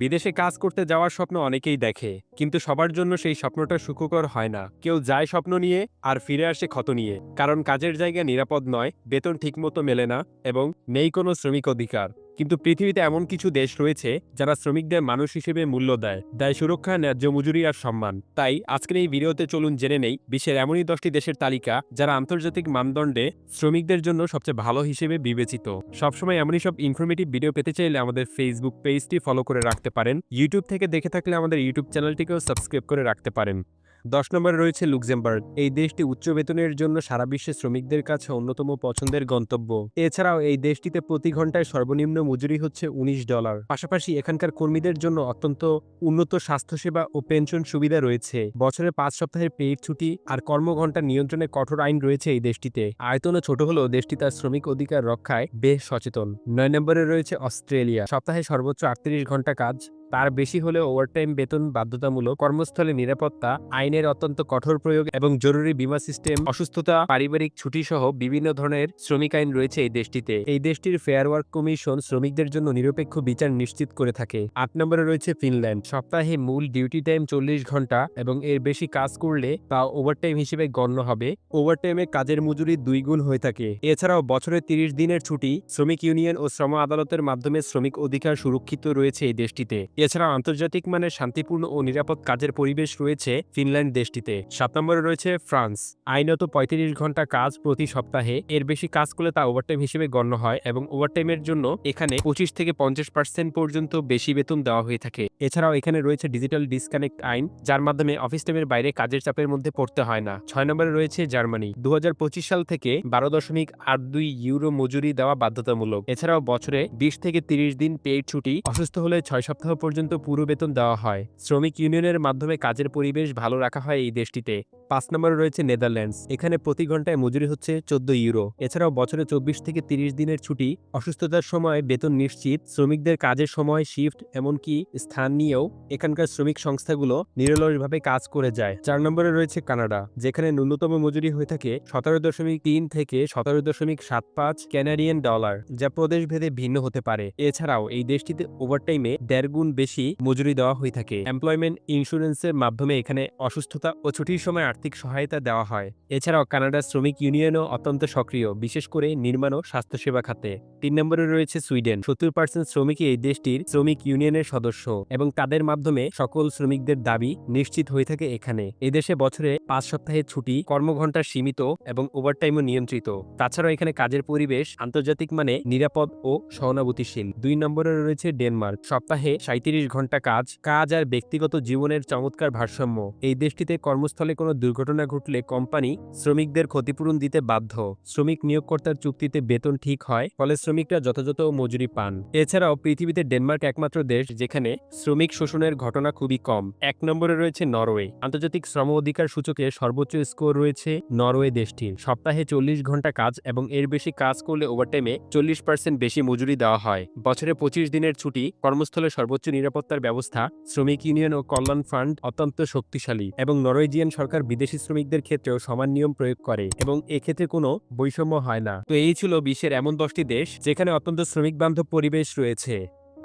বিদেশে কাজ করতে যাওয়ার স্বপ্ন অনেকেই দেখে, কিন্তু সবার জন্য সেই স্বপ্নটা সুখকর হয় না। কেউ যায় স্বপ্ন নিয়ে আর ফিরে আসে ক্ষত নিয়ে, কারণ কাজের জায়গা নিরাপদ নয়, বেতন ঠিকমতো মেলে না এবং নেই কোনো শ্রমিক অধিকার। কিন্তু পৃথিবীতে এমন কিছু দেশ রয়েছে যারা শ্রমিকদের মানুষ হিসেবে মূল্য দেয় দেয় সুরক্ষা, ন্যায্য মজুরি আর সম্মান। তাই আজকের এই ভিডিওতে চলুন জেনে নেই বিশ্বের এমনই দশটি দেশের তালিকা যারা আন্তর্জাতিক মানদণ্ডে শ্রমিকদের জন্য সবচেয়ে ভালো হিসেবে বিবেচিত। সবসময় এমনই সব ইনফরমেটিভ ভিডিও পেতে চাইলে আমাদের ফেসবুক পেজটি ফলো করে রাখতে পারেন ইউটিউব থেকে দেখে থাকলে আমাদের ইউটিউব চ্যানেলটিকেও সাবস্ক্রাইব করে রাখতে পারেন। দশ নম্বরে রয়েছে লুক্সেমবার্গ। এই দেশটি উচ্চ বেতনের জন্য সারা বিশ্বে শ্রমিকদের কাছে অন্যতম পছন্দের গন্তব্য। এছাড়াও এই দেশটিতে প্রতি ঘন্টায় সর্বনিম্ন মজুরি হচ্ছে উনিশ ডলার। পাশাপাশি এখানকার কর্মীদের জন্য অত্যন্ত উন্নত স্বাস্থ্যসেবা ও পেনশন সুবিধা রয়েছে। বছরে পাঁচ সপ্তাহের পেইড ছুটি আর কর্মঘণ্টা নিয়ন্ত্রণে কঠোর আইন রয়েছে এই দেশটিতে। আয়তনে ছোট হলেও দেশটি তার শ্রমিক অধিকার রক্ষায় বেশ সচেতন। নয় নম্বরে রয়েছে অস্ট্রেলিয়া। সপ্তাহে সর্বোচ্চ আটত্রিশ ঘণ্টা কাজ তার বেশি হলে ওভারটাইম বেতন বাধ্যতামূলক, কর্মস্থলে নিরাপত্তা, আইনের অত্যন্ত কঠোর প্রয়োগ এবং জরুরি বীমা সিস্টেম, অসুস্থতা, পারিবারিক ছুটি সহ বিভিন্ন ধরনের শ্রমিক আইন রয়েছে এই দেশটিতে। এই দেশটির ফেয়ার ওয়ার্ক কমিশন শ্রমিকদের জন্য নিরপেক্ষ বিচার নিশ্চিত করে থাকে। আট নম্বরে রয়েছে ফিনল্যান্ড। সপ্তাহে মূল ডিউটি টাইম চল্লিশ ঘণ্টা এবং এর বেশি কাজ করলে তা ওভারটাইম হিসেবে গণ্য হবে। ওভারটাইমে কাজের মজুরি দুই গুণ হয়ে থাকে। এছাড়াও বছরে তিরিশ দিনের ছুটি, শ্রমিক ইউনিয়ন ও শ্রম আদালতের মাধ্যমে শ্রমিক অধিকার সুরক্ষিত রয়েছে এই দেশটিতে। এছাড়াও আন্তর্জাতিক মানের শান্তিপূর্ণ ও নিরাপদ কাজের পরিবেশ রয়েছে ফিনল্যান্ড দেশটিতে। সাত নম্বরে রয়েছে ফ্রান্স। আইনত পঁয়ত্রিশ ঘণ্টা কাজ প্রতি সপ্তাহে। এর বেশি কাজ করলে তা ওভারটাইম হিসেবে গণ্য হয় এবং ওভারটাইমের জন্য এখানে পঁচিশ থেকে পঞ্চাশ পার্সেন্ট পর্যন্ত বেশি বেতন দেওয়া হয়ে থাকে। এছাড়াও এখানে রয়েছে ডিজিটাল ডিসকানেক্ট আইন, যার মাধ্যমে অফিস টাইমের বাইরে কাজের চাপের মধ্যে পড়তে হয় না। ছয় নম্বরে রয়েছে জার্মানি। দু হাজার পঁচিশ সাল থেকে বারো দশমিক আট দুই ইউরো মজুরি দেওয়া বাধ্যতামূলক। এছাড়াও বছরে বিশ থেকে তিরিশ দিন পেইড ছুটি, অসুস্থ হলে ছয় সপ্তাহ পর্যন্ত পুরো বেতন দেওয়া হয়। শ্রমিক ইউনিয়নের মাধ্যমে কাজের পরিবেশ ভালো রাখা হয় এই দেশটিতে। পাঁচ নম্বরে রয়েছে নেদারল্যান্ডস। এখানে প্রতি ঘন্টায় মজুরি হচ্ছে চোদ্দ ইউরো। এছাড়াও বছরে চব্বিশ থেকে তিরিশ দিনের ছুটি, অসুস্থতার সময় বেতন নিশ্চিত, শ্রমিকদের কাজের সময় শিফট, এমনকি স্থান নিয়েও এখানকার শ্রমিক সংস্থাগুলো নিরলসভাবে কাজ করে যায়। চার নম্বরে রয়েছে কানাডা, যেখানে ন্যূনতম মজুরি হয়ে থাকে সতেরো দশমিক তিন থেকে সতেরো দশমিক সাত পাঁচ ক্যানাডিয়ান ডলার, যা প্রদেশ ভেদে ভিন্ন হতে পারে। এছাড়াও এই দেশটিতে ওভারটাইমে দেড় গুণ বেশি মজুরি দেওয়া হয়ে থাকে। এমপ্লয়মেন্ট ইন্স্যুরেন্সের মাধ্যমে এখানে অসুস্থতা ও ছুটির সময় আর্থিক সহায়তা দেওয়া হয়। এছাড়াও কানাডার শ্রমিক ইউনিয়নও অত্যন্ত সক্রিয়, বিশেষ করে নির্মাণ ও স্বাস্থ্যসেবা খাতে। তিন নম্বরে রয়েছে সুইডেন। সত্তর পার্সেন্ট শ্রমিকই এই দেশটির শ্রমিক ইউনিয়নের সদস্য এবং তাদের মাধ্যমে সকল শ্রমিকদের দাবি নিশ্চিত হয়ে থাকে এখানে। এদেশে বছরে পাঁচ সপ্তাহের ছুটি, কর্মঘণ্টা সীমিত এবং ওভারটাইমও নিয়ন্ত্রিত। তাছাড়াও এখানে কাজের পরিবেশ আন্তর্জাতিক মানে নিরাপদ ও সহানুভূতিশীল। দুই নম্বরে রয়েছে ডেনমার্ক। সপ্তাহে সাঁত্রিশ ঘণ্টা কাজ কাজ আর ব্যক্তিগত জীবনের চমৎকার ভারসাম্য। এই দেশটিতে কর্মস্থলে কোনো দুর্ঘটনা ঘটলে কোম্পানি শ্রমিকদের ক্ষতিপূরণ দিতে বাধ্য। শ্রমিক নিয়োগকর্তার চুক্তিতে বেতন ঠিক হয়, ফলে শ্রমিকরা যথাযথ মজুরি পান। এছাড়াও পৃথিবীতে ডেনমার্ক একমাত্র দেশ যেখানে শ্রমিক শোষণের ঘটনা খুবই কম। এক নম্বরে রয়েছে নরওয়ে। আন্তর্জাতিক শ্রম অধিকার সূচকে সর্বোচ্চ স্কোর রয়েছে নরওয়ে দেশটির। সপ্তাহে চল্লিশ ঘণ্টা কাজ এবং এর বেশি কাজ করলে ওভারটাইমে চল্লিশ পার্সেন্ট বেশি মজুরি দেওয়া হয়। বছরে পঁচিশ দিনের ছুটি কর্মস্থলে সর্বোচ্চ নিরাপত্তার ব্যবস্থা, শ্রমিক ইউনিয়ন ও কল্যাণ ফান্ড অত্যন্ত শক্তিশালী এবং নরওয়েজিয়ান সরকার বিদেশি শ্রমিকদের ক্ষেত্রেও সমান নিয়ম প্রয়োগ করে এবং এক্ষেত্রে কোনো বৈষম্য হয় না। তো এই ছিল বিশ্বের এমন দশটি দেশ যেখানে অত্যন্ত শ্রমিক বান্ধব পরিবেশ রয়েছে।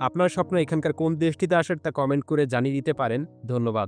আপনার স্বপ্ন এখানকার কোন দেশটিতে আসার তা কমেন্ট করে জানিয়ে দিতে পারেন। ধন্যবাদ।